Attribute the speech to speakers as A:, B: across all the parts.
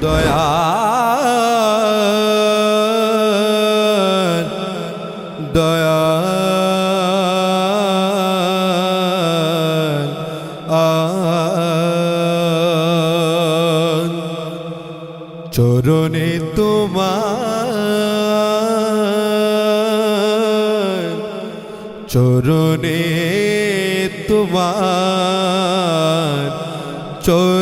A: দয়া দয়া চরণে তোমার চরণে তোমার চরণে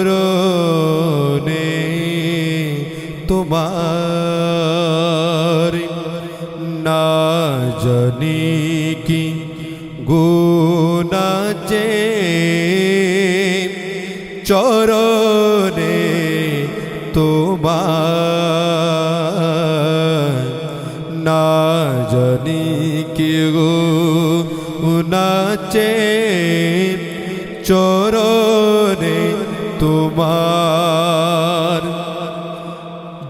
A: জানি কি গুনাচে চরণে তোমার না জানি কি গো চরণে তোমার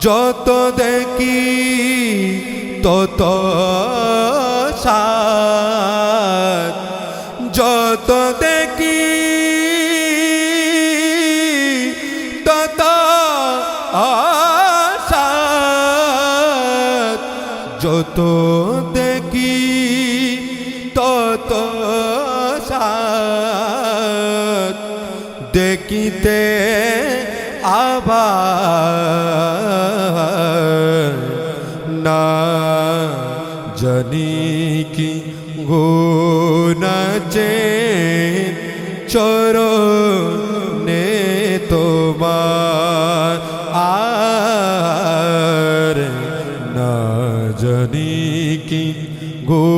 A: যত দেখি তত সাত। যত দেখি তত আসাদ যত দেখি তত সাত দেখিতে আবার না জানি কি গো নাচে নে তোমার আর না জানি কি গো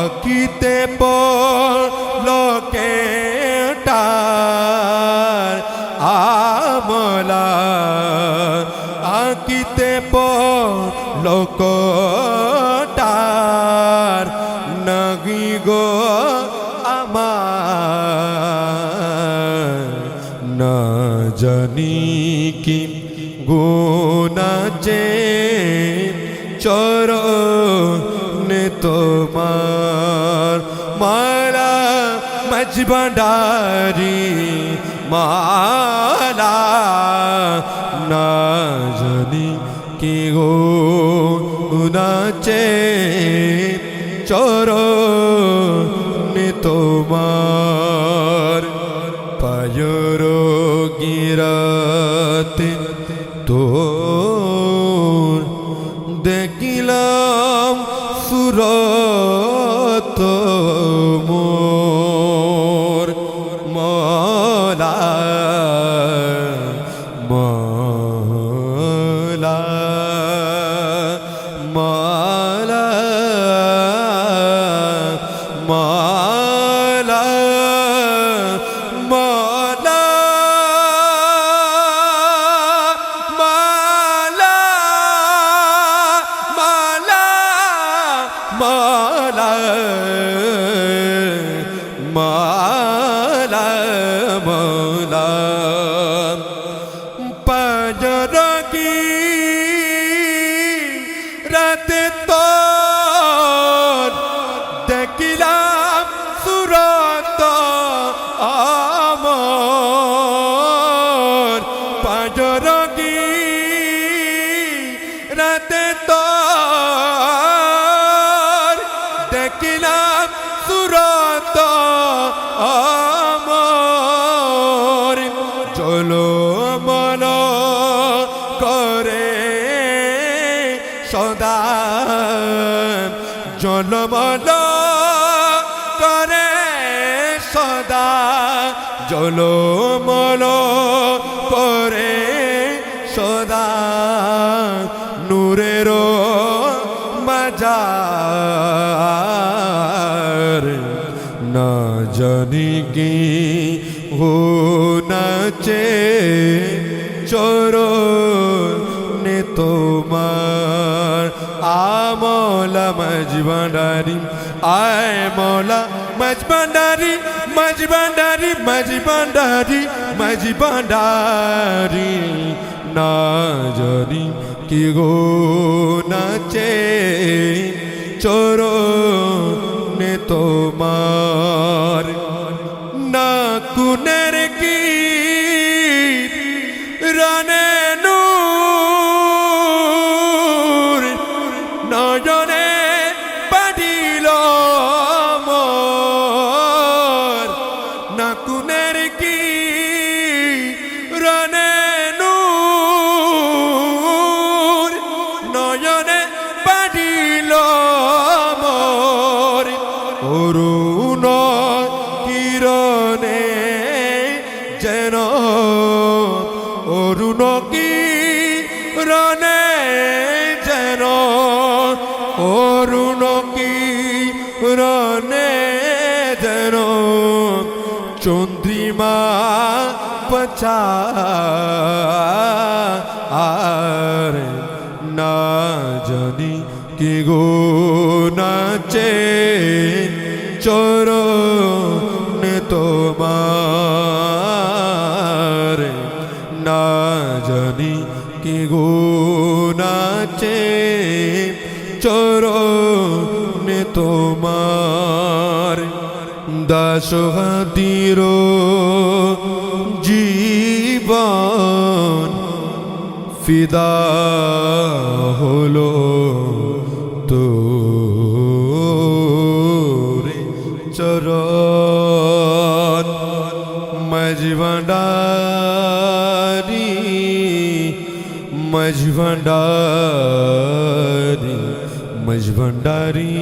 A: থাকিতে লোকে আমলা। আঁকিতে লোকটার নগি গো আমার। না জানি কি গুণাচে চর নেতো মজবাডারি মালা না জানি কি গো নাচে চরণে তোমার পায়র গিরাতে مولا مولا مولا مولا مولا مولا مولا ঝলমল করে সদা জলমল করে সদা নূরের মাজার। না জানি কি হো নাচে চোর আমলা মজবান্ডারি আয় মোলা মজবান্ডারি মজবান্ডারি মজবান্ডারি মজবান্ডারি না জানি কি গো নাচে চোর নে তোমার নজনে পাডিল নাকুনের কি রনে নূর? নয়নে পাডিল মোর। চন্দ্রিমা আর না জানি কি গো নাচে চোর নে তোমার না জানি কি গো নাচে চোর নে তোমার দাস হাতির জীবন ফিদা হলো তো চরণ মজভণ্ডারি মজভণ্ডারি মজভণ্ডারি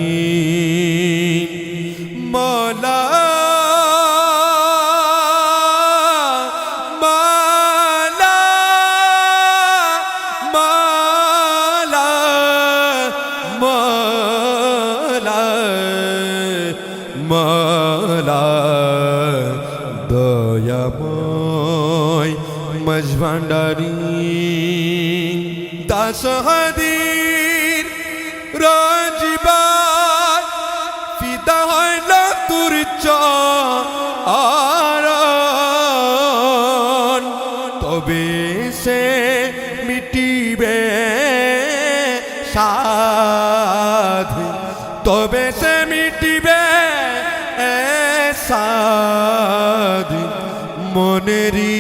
A: মালা মালা দয়াময় মজভান্ডারি দাসহাদির রাজবা রাজবার হয় না তুর চরণ তবে সে মিটিবে সাধ মনেরি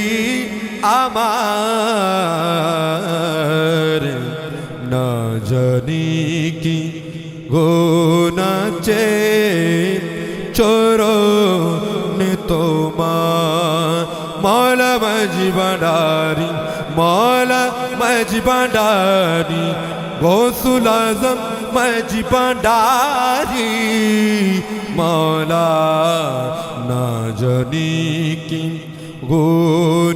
A: আমার। না জানি কি গো নাচে চোর তোমার। মৌলা মাঝি বান্ডারি মৌলা মাঝি বান্ডারি গৌসুল আজম মাঝি বান্ডারি মৌলা না জানি কি গো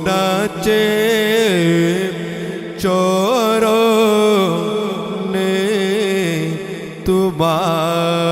A: নাচে চোর নে তোমার